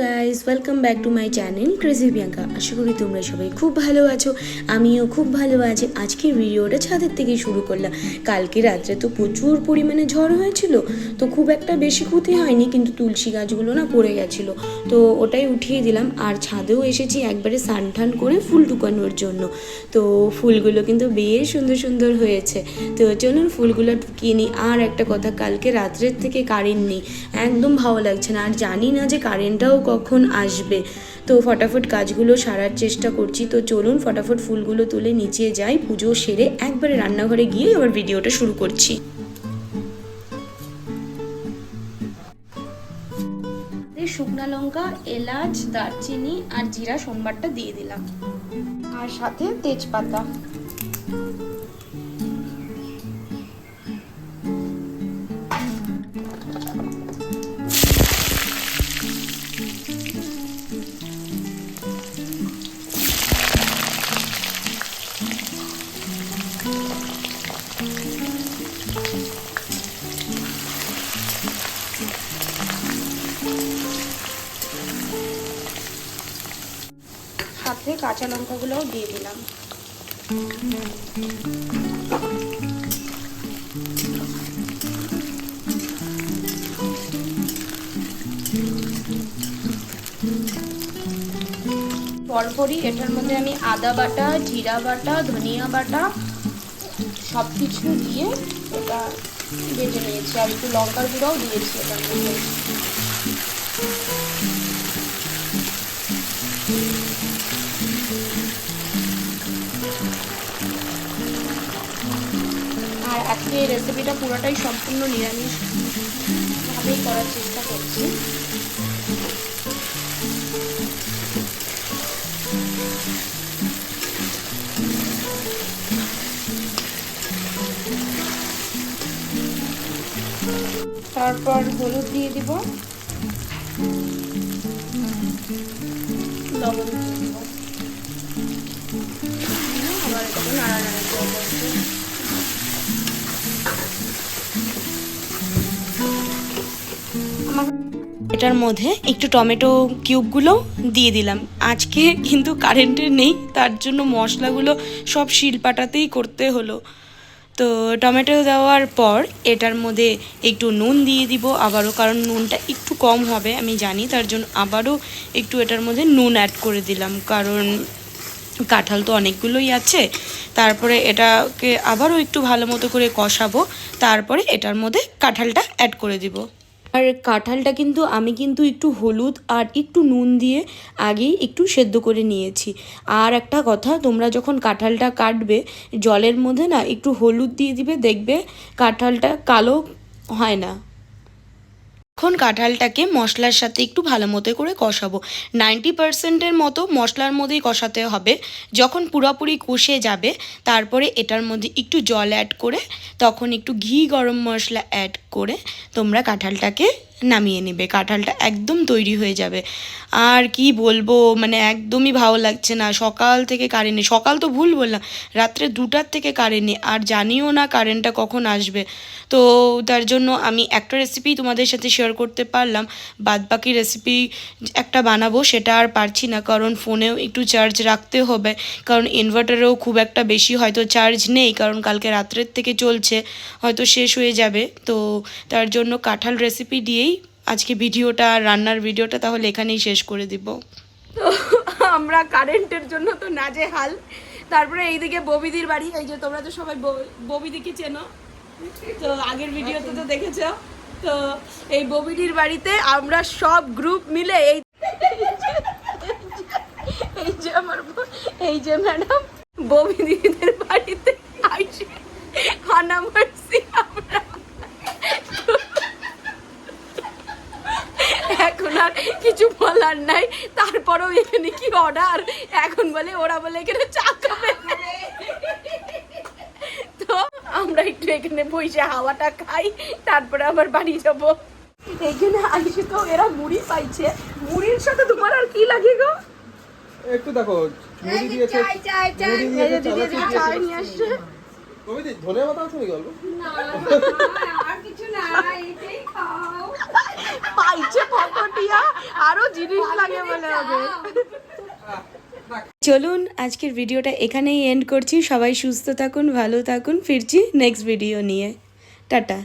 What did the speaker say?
Guys welcome back to my channel crazy Priyanka আশা করি তোমরা সবাই খুব ভালো আছো, আমিও খুব ভালো আছি। আজকের ভিডিওটা ছাদের থেকে শুরু করলাম। কালকে রাত্রে তো প্রচুর পরিমাণে ঝড় হয়েছিল, তো খুব একটা বেশি ক্ষতি হয়নি, কিন্তু তুলসী গাছগুলো না পড়ে গেছিল। তো ওটাই উঠিয়ে দিলাম, আর ছাদেও এসেছি একবারে সান ঠান করে ফুল টুকানোর জন্য। তো ফুলগুলো কিন্তু বেশ সুন্দর সুন্দর হয়েছে। তো চলুন ফুলগুলো টুকিয়ে নিই। আর একটা কথা, কালকে রাত্রের থেকে কারেন্ট নেই। একদম ভালো লাগছে না। আর জানি না যে কারেন্টটাও কখন আসবে? তো ফটাফট কাজগুলো সারার চেষ্টা করছি। তো চলুন ফটাফট ফুলগুলো তুলে নিচে যাই। পুজো সেরে একবারে রান্নাঘরে গিয়ে আবার ভিডিওটা শুরু করছি। শুকনা লঙ্কা এলাচ দারচিনি আর জিরা সোমবারটা দিয়ে দিলাম। আর সাথে তেজপাতা। সাথে কাঁচা লঙ্কাগুলোও দিয়ে দিলাম। পরপরই এটার মধ্যে আমি আদা বাটা, জিরা বাটা, ধনিয়া বাটা সব কিছু দিয়ে এটা বেটে নিয়েছি। আর একটু লঙ্কার গুঁড়াও দিয়েছি এটার মধ্যে। আজকে এই রেসিপিটা পুরোটাই সম্পূর্ণ নিরামিষ ভাবেই করার চেষ্টা করছি। তারপর হলুদ দিয়ে দিব। লবণ দিয়ে দিব। আবার নাড়ানাড়ি করব এটার মধ্যে একটু টমেটো কিউবগুলো দিয়ে দিলাম। আজকে কিন্তু কারেন্টের নেই, তার জন্য মশলাগুলো সব শিলপাটাতেই করতে হলো। তো টমেটো দেওয়ার পর এটার মধ্যে একটু নুন দিয়ে দিব, আবারও কারণ নুনটা একটু কম হবে, আমি জানি, তার জন্য আবারও একটু এটার মধ্যে নুন অ্যাড করে দিলাম। কারণ কাঁঠাল তো অনেকগুলোই আছে, তারপরে এটাকে আবারও একটু ভালো মতো করে কষাবো, তারপরে এটার মধ্যে কাঁঠালটা অ্যাড করে দিব। আর কাঁঠালটা কিন্তু আমি কিন্তু একটু হলুদ আর একটু নুন দিয়ে আগেই একটু সেদ্ধ করে নিয়েছি। আর একটা কথা, তোমরা যখন কাঁঠালটা কাটবে, জলের মধ্যে না একটু হলুদ দিয়ে দিবে, দেখবে কাঁঠালটা কালো হয় না। এখন কাঁঠালটাকে মশলার সাথে একটু ভালো মতো করে কষাবো। নাইনটি পার্সেন্টের মতো মশলার মধ্যেই কষাতে হবে। যখন পুরোপুরি কষে যাবে, তারপরে এটার মধ্যে একটু জল অ্যাড করে, তখন একটু ঘি গরম মশলা অ্যাড করে তোমরা কাঁঠালটাকে নামিয়ে নেবে, কাঁঠালটা একদম তৈরি হয়ে যাবে। আর কি বলব মানে একদমই ভালো লাগছে না। সকাল থেকে কারেন্ট নেই। সকাল তো ভুল বললাম, রাত্রে দুটার থেকে কারেন্ট নেই। আর জানিও না কারেন্টটা কখন আসবে। তো তার জন্য আমি একটা রেসিপি তোমাদের সাথে শেয়ার করতে পারলাম। বাদ বাকি রেসিপি একটা বানাবো, সেটা আর পারছি না। কারণ ফোনেও একটু চার্জ রাখতে হবে। কারণ ইনভার্টারেও খুব একটা বেশি হয়তো চার্জ নেই। কারণ কালকে রাত্রের থেকে চলছে, হয়তো শেষ হয়ে যাবে। তো তার জন্য কাঁঠাল রেসিপি দিয়েই আজকে ভিডিওটা রান্নার ভিডিওটা তাহলে এখানেই শেষ করে দিব। তো আমরা কারেন্টের জন্য তো নাজে হাল তারপরে এইদিকে ববিদির বাড়ি, এই যে তোমরা তো সবাই ববিদিকে চেনো। তো আগের ভিডিওতে তো দেখেছ। তো এই ববিদির বাড়িতে আমরা সব গ্রুপ মিলে এই এই যে আমার এই যে ম্যাডাম ববিদিদের বাড়িতে আইসে হানা মারছি আমরা এখন আর কিছু বলার নাই। তারপরেও এখানে কি অর্ডার এখন বলে ওরা বলে এখানে চা খাবে। তো আমরা একটু এখানে বসে হাওয়াটা খাই তারপরে আবার বাড়ি যাব। এখানে আইসে তো এরা মুড়ি পাইছে। মুড়ির সাথে তোমার আর কি লাগে গো? একটু দেখো মুড়ি দিয়েছে মুড়ি এই দিয়েছে যে দিদি চানাচুর এদিকে চা দিয়েছে নিয়ে আসছে। কবি ধনে পাতা আছে নাকি অল্প কিছু না এটাই খাও। পাইছে পকটিয়া আরও জিনিস লাগে বলে হবে। চলুন আজকের ভিডিওটা এখানেই এন্ড করছি। সবাই সুস্থ থাকুন ভালো থাকুন। ফিরছি নেক্সট ভিডিও নিয়ে। টাটা।